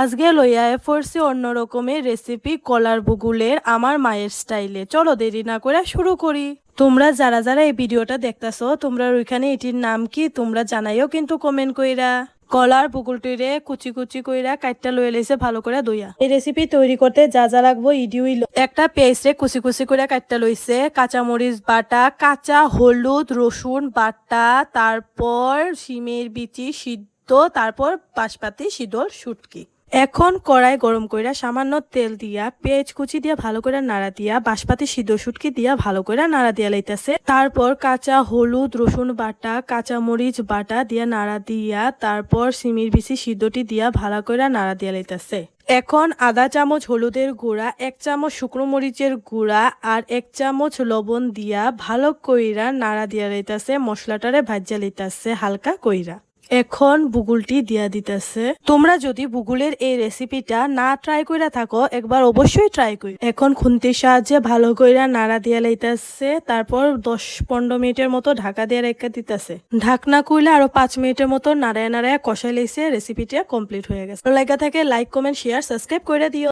আজকে লইয়া পড়ছি অন্য রকমের রেসিপি কলার বুগুলের আমার মায়ের স্টাইলে চলো দেরি না করে শুরু করি। তোমরা যারা যারা এই ভিডিওটা দেখতাছো, তোমরা ওইখানে এটির নাম কি তোমরা জানাইও কিন্তু কমেন্ট কইরা। কলার বুকুলটিরে কুচি কুচি কইরা কাটটা লয়ে লইছে ভালো করে দইয়া এই রেসিপি তৈরি করতে যা যা লাগবো ইডিউই একটা পেস্টে কুচি কুচি করে কাটটা লইছে, কাঁচামরিচ বাটা, কাঁচা হলুদ, রসুন বাটা, তারপর শিমের বিচি সিদ্ধ, তারপর বাঁশপাতি শীতল শুটকি। এখন কড়াই গরম কইরা সামান্য তেল দিয়া, পেঁয়াজ কুচি দিয়া ভালো করে নাড়া দিয়া, বাঁশপাতি সিদ্ধ শুটকি দিয়া ভালো করে নাড়া দিয়া লাইতাছে। তারপর কাঁচা হলুদ, রসুন বাটা কাঁচা মরিচ বাটা দিয়া নাড়া দিয়া, তারপর সিমির বিচি সিদ্ধটি দিয়া ভালো করে নাড়া দিয়া লাইতাছে। এখন আধা চামচ হলুদের গুঁড়া, এক চামচ শুকনো মরিচের গুঁড়া আর এক চামচ লবণ দিয়া ভালো কইরা নাড়া দিয়া লইতাছে, মশলাটারে ভাজ্যা লইতাছে হালকা কইরা। এখন বুগুলটি দিয়া দিতেছে। তোমরা যদি বুগুলের এই রেসিপিটা না ট্রাই কইরা থাকো, একবার অবশ্যই ট্রাই করি এখন খুন্তির সাহায্যে ভালো কইরা নাড়া দিয়া লাইতাছে, তারপর দশ পনেরো মিনিটের মতো ঢাকা দিয়ে রেখে দিতেছে। ঢাকনা কইলে আরও পাঁচ মিনিটের মতো নাড়ায় নাড়ায় কষাই লাইছে রেসিপিটা কমপ্লিট হয়ে গেছে। লাগা থাকে লাইক কমেন্ট শেয়ার সাবস্ক্রাইব করে দিও।